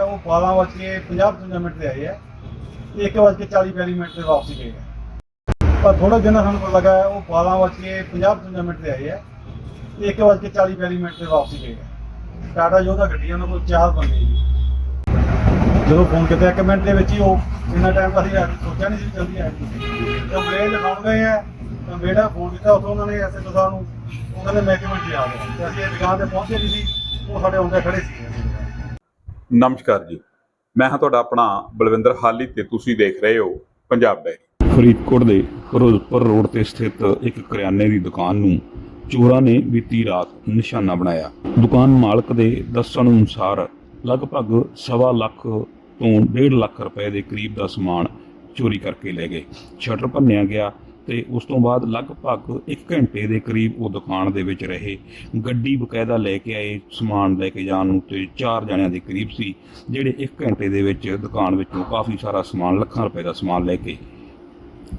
ਉਹ 12 ਵੱਜ ਕੇ 50 55 ਮਿੰਟ ਤੇ ਆਏ ਹੈ। 1 ਵੱਜ 40 42 ਮਿੰਟ ਤੇ ਵਾਪਸੀ ਗਏ ਹੈ। ਪਰ ਥੋੜਾ ਜਿਹਾ ਸਾਨੂੰ ਪਤਾ ਲੱਗਾ ਉਹ 12 ਵੱਜ 50 ਮਿੰਟ ਤੇ ਆਏ ਹੈ। 1 ਵੱਜ 40 42 ਮਿੰਟ ਤੇ ਵਾਪਸੀ ਗਏ ਹੈ। ਟਾਟਾ ਯੋਧਾ ਗੱਡੀ ਉਹਨਾਂ ਕੋਲ ਚਾਰ ਬੰਦੇ ਜੀ। ਜਦੋਂ ਫੋਨ ਕੀਤਾ, ਇੱਕ ਮਿੰਟ ਦੇ ਵਿੱਚ ਹੀ ਉਹ ਇੰਨਾ ਟਾਈਮ ਤਾਂ ਅਸੀਂ ਸੋਚਿਆ ਨਹੀਂ ਸੀ ਵੀ ਜਲਦੀ ਆਏਗੀ ਕੰਪਲੇਂਟ ਲਿਖਾਉਣ ਗਏ ਹੈ ਕੰਪਲੇਂਟ ਫੋਨ ਕੀਤਾ, ਉੱਥੋਂ ਉਹਨਾਂ ਨੇ ਐਸੇ ਸਾਹਿਬ ਨੂੰ, ਉਹਨਾਂ ਦੇ ਮਹਿਕਮੇ 'ਚ ਆ ਗਏ ਅਸੀਂ ਇਹ ਦੁਕਾਨ ਤੇ ਪਹੁੰਚੇ ਨਹੀਂ ਸੀ, ਉਹ ਸਾਡੇ ਹੁੰਦੇ ਖੜੇ ਸੀ। ਨਮਸਕਾਰ ਜੀ। ਮੈਂ ਹਾਂ ਤੁਹਾਡਾ ਆਪਣਾ ਬਲਵਿੰਦਰ ਹਾਲੀ ਤੇ ਤੁਸੀਂ ਦੇਖ ਰਹੇ ਹੋ ਪੰਜਾਬ ਡਾਇਰੀ ਫਰੀਦਕੋਟ ਦੇ ਫਿਰੋਜ਼ਪੁਰ ਰੋਡ ਤੇ ਸਥਿਤ ਇੱਕ ਕਰਿਆਨੇ ਦੀ ਦੁਕਾਨ ਨੂੰ ਚੋਰਾਂ ਨੇ ਬੀਤੀ ਰਾਤ ਨਿਸ਼ਾਨਾ ਬਣਾਇਆ। ਦੁਕਾਨ ਮਾਲਕ ਦੇ ਦੱਸਣ ਅਨੁਸਾਰ ਲਗਭਗ ਸਵਾ ਲੱਖ ਤੋਂ 1.5 ਲੱਖ ਰੁਪਏ ਦੇ ਕਰੀਬ ਦਾ ਸਮਾਨ ਚੋਰੀ ਕਰਕੇ ਲੈ ਗਏ। ਸ਼ਟਰ ਭੰਨਿਆ ਗਿਆ ਤੇ ਉਸ ਤੋਂ ਬਾਅਦ ਲਗਭਗ 1 ਘੰਟੇ ਦੇ ਕਰੀਬ ਉਹ ਦੁਕਾਨ ਦੇ ਵਿੱਚ ਰਹੇ। ਗੱਡੀ ਬਕਾਇਦਾ ਲੈ ਕੇ ਆਏ, ਸਮਾਨ ਲੈ ਕੇ ਜਾਣ ਨੂੰ ਤੇ ਚਾਰ ਜਣਿਆਂ ਦੇ ਕਰੀਬ ਸੀ, ਜਿਹੜੇ 1 ਘੰਟੇ ਦੇ ਵਿੱਚ ਦੁਕਾਨ ਵਿੱਚੋਂ ਕਾਫੀ ਸਾਰਾ ਸਮਾਨ, ਲੱਖਾਂ ਰੁਪਏ ਦਾ ਸਮਾਨ ਲੈ ਕੇ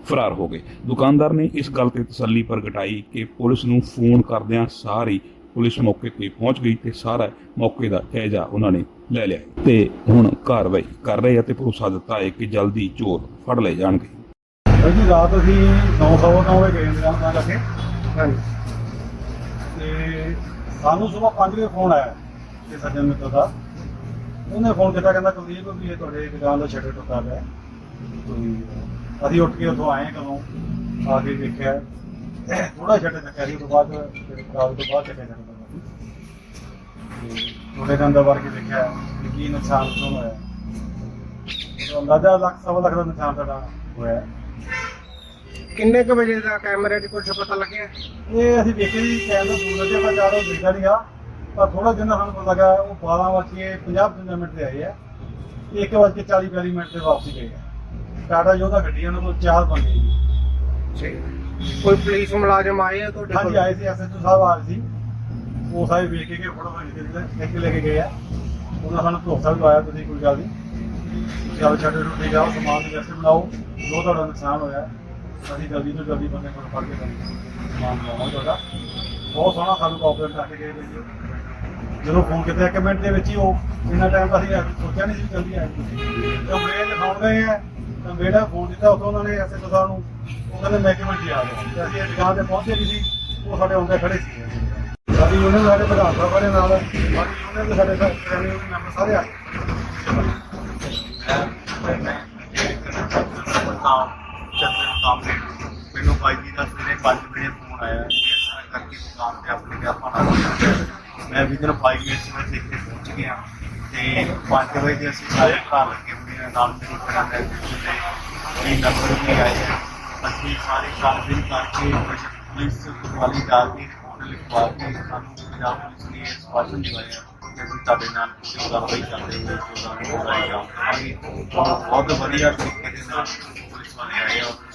ਫਰਾਰ ਹੋ ਗਏ। ਦੁਕਾਨਦਾਰ ਨੇ ਇਸ ਗੱਲ ਤੇ ਤਸੱਲੀ ਪ੍ਰਗਟਾਈ ਕਿ ਪੁਲਿਸ ਨੂੰ ਫੋਨ ਕਰਦਿਆਂ ਸਾਰੀ ਪੁਲਿਸ ਮੌਕੇ ਤੇ ਪਹੁੰਚ ਗਈ ਤੇ ਸਾਰਾ ਮੌਕੇ ਦਾ ਜਾਇਜ਼ਾ ਉਹਨਾਂ ਨੇ ਲੈ ਲਿਆ। ਹੈ ਤੇ ਹੁਣ ਕਾਰਵਾਈ ਕਰ ਰਹੇ ਅਤੇ ਭਰੋਸਾ ਦਿੱਤਾ ਹੈ ਕਿ ਜਲਦੀ ਚੋਰ ਫੜ ਲਏ ਜਾਣਗੇ। ਜੀ ਰਾਤ ਅਸੀਂ 9:09 ਵਜੇ ਗਏ ਦੁਕਾਨ ਤਾਂ। ਲੱਗੇ ਹਾਂਜੀ। ਤੇ ਸਾਨੂੰ ਸਵੇਰ 5 ਵਜੇ ਫੋਨ ਆਇਆ ਕਿ ਸੱਜਣ ਮਿੱਤਰ ਦਾ। ਉਹਨੇ ਫੋਨ ਕੀਤਾ ਕਹਿੰਦਾ ਕੁਲਦੀਪ ਵੀ ਇਹ ਤੁਹਾਡੇ ਦੁਕਾਨ ਦਾ ਸ਼ਟਰ ਟੁੱਟਾ ਪਿਆ। ਅਸੀਂ ਉੱਠ ਕੇ ਉੱਥੋਂ ਆਏ ਕਦੋਂ ਆ ਕੇ ਦੇਖਿਆ। ਥੋੜਾ ਸ਼ਟਰ ਚੱਕਿਆ ਸੀ ਉਸ ਤੋਂ ਬਾਅਦ ਫਿਰ ਰਾਤ ਤੋਂ ਬਾਅਦ ਚੱਕਿਆ ਸ਼ਟਰ ਉਹਦੇ ਅੰਦਰ ਵੜ ਕੇ ਦੇਖਿਆ ਕਿ ਕੀ ਨੁਕਸਾਨ ਹੋਇਆ। ਅੰਦਾਜ਼ਾ ਲੱਖ ਸਵਾ ਲੱਖ ਦਾ ਨੁਕਸਾਨ ਸਾਡਾ ਹੋਇਆ। ਕਿੰਨੇ ਕੁ ਵਜੇ ਦਾ ਕੈਮਰੇ 'ਚ ਕੁਝ ਪਤਾ ਲੱਗਿਆ? ਇਹ ਅਸੀਂ ਦੇਖੇ ਜੀ ਕੈਮਰਾ ਦੂਰ ਲੱਗੇ ਪਰ ਜ਼ਿਆਦਾ ਦੇਖਦਾ ਨਹੀਂ ਆ ਪਰ ਥੋੜਾ ਜਿਹਾ ਸਾਨੂੰ ਪਤਾ ਲੱਗਾ ਉਹ 12 ਵੱਜ ਕੇ 50 55 ਮਿੰਟ ਤੇ ਆਏ ਆ। 1 ਵੱਜ ਕੇ 40 42 ਮਿੰਟ ਤੇ ਵਾਪਸੀ ਗਏ ਆ। ਟਾਟਾ ਯੋਧਾ ਗੱਡੀ ਉਹਨਾਂ ਕੋਲ ਚਾਰ ਬੰਦੇ ਜੀ। ਕੋਈ ਪੁਲਿਸ ਮੁਲਾਜ਼ਮ ਆਏ ਆ ਤੁਹਾਡੇ ਹਾਂਜੀ ਆਏ ਸੀ ਐਸਐਚਓ ਸਾਹਿਬ ਆ ਰਹੇ ਸੀ। ਉਹ ਸਾਰੇ ਵੇਖ ਕੇ ਫੋਟੋ ਬਣ ਕੇ ਲੈ ਕੇ ਗਏ ਆ। ਉਹਨਾਂ ਸਾਨੂੰ ਭਰੋਸਾ ਵੀ ਦਵਾਇਆ ਤੁਸੀਂ ਕੋਈ ਗੱਲ ਨਹੀਂ। ਚੱਲ ਛੱਡ ਰੁੱਟੇ ਜਾਓ ਸਮਾਨ ਦੀ ਲਿਸਟ ਬਣਾਓ। ਜੋ ਤੁਹਾਡਾ ਨੁਕਸਾਨ ਹੋਇਆ। ਅਸੀਂ ਜਲਦੀ ਤੋਂ ਜਲਦੀ ਬੰਦੇ ਕੋਲ ਫੜ ਕੇ ਸਮਾਨ ਦਵਾਵਾਂਗੇ ਤੁਹਾਡਾ ਬਹੁਤ ਸੋਹਣਾ ਸਾਨੂੰ ਕੋਆਪਰੇਟ ਕਰਕੇ ਗਏ ਜੀ ਜਦੋਂ ਫੋਨ ਕੀਤਾ ਇੱਕ ਮਿੰਟ ਦੇ ਵਿੱਚ ਹੀ ਉਹ ਇੰਨਾ ਟਾਈਮ ਤਾਂ ਅਸੀਂ ਸੋਚਿਆ ਨਹੀਂ ਸੀ ਜਲਦੀ ਆਏਗੀ ਕੰਪਲੇਂਟ ਲਿਖਾਉਣ ਗਏ ਆ ਕੰਪਲੇਂਟ ਫੋਨ ਕੀਤਾ ਉੱਥੋਂ ਉਹਨਾਂ ਨੇ ਐਸੇ ਸਾਹਿਬ ਨੂੰ ਉਹਨਾਂ ਦੇ ਮਹਿਕਮੇ 'ਚ ਆ ਗਏ ਤੇ ਅਸੀਂ ਇਹ ਦੁਕਾਨ ਤੇ ਪਹੁੰਚੇ ਨਹੀਂ ਸੀ ਉਹ ਸਾਡੇ ਹੁੰਦੇ ਖੜੇ ਸੀ ਸਾਡੀ ਯੂਨੀਅਨ ਦੇ ਸਾਡੇ ਪ੍ਰਧਾਨ ਸਾਹਿਬ ਵਾਲੇ ਨਾਲ ਬਾਕੀ ਯੂਨੀਅਨ ਦੇ ਸਾਡੇ ਸਾਰੇ ਮੈਂਬਰ ਸਾਰੇ ਆ ਗਏ ਮੈਨੂੰ ਭਾਈ ਜੀ ਦਾ ਸਵੇਰੇ 5 ਵਜੇ ਫੋਨ ਆਇਆ ਕਿ ਇਸ ਤਰ੍ਹਾਂ ਕਰਕੇ ਦੁਕਾਨ ਤੇ ਆਪਣੇ ਘਰ ਪਾਣਾ ਮੈਂ ਵੀ 5 ਮਿੰਟ ਵਿੱਚ ਇੱਥੇ ਪਹੁੰਚ ਗਿਆ। ਤੇ 5 ਵਜੇ ਦੇ ਅਸੀਂ ਸਾਰੇ ਘਰ ਲੱਗੇ ਹੋਏ ਆ। ਨਾਲ ਮੇਰੇ ਘਰਾਂ ਦੇ ਤੇ ਇਹ ਨੰਬਰ ਵੀ ਆਏ ਅਸੀਂ ਸਾਰੇ ਕਾਰਵਾਈ ਕਰਕੇ ਪੁਲਿਸ ਵਾਲੀ ਡਾਲ ਕੇ ਰਿਪੋਰਟ ਲਿਖਵਾ ਕੇ ਸਾਨੂੰ ਪੰਜਾਬ ਪੁਲਿਸ ਨੇ ਇਹ ਦਿਵਾਇਆ ਕਿ ਅਸੀਂ ਤੁਹਾਡੇ ਨਾਲ ਪੂਰੀ ਕਾਰਵਾਈ ਕਰਦੇ ਹੋਏ ਚੋਰਾਂ ਨੂੰ ਫੜਾਈ ਜਾਵਾਂਗੇ ਬਹੁਤ ਵਧੀਆ ਤਰੀਕੇ ਦੇ ਨਾਲ ਪੁਲਿਸ ਵਾਲੇ ਆਏ ਆ।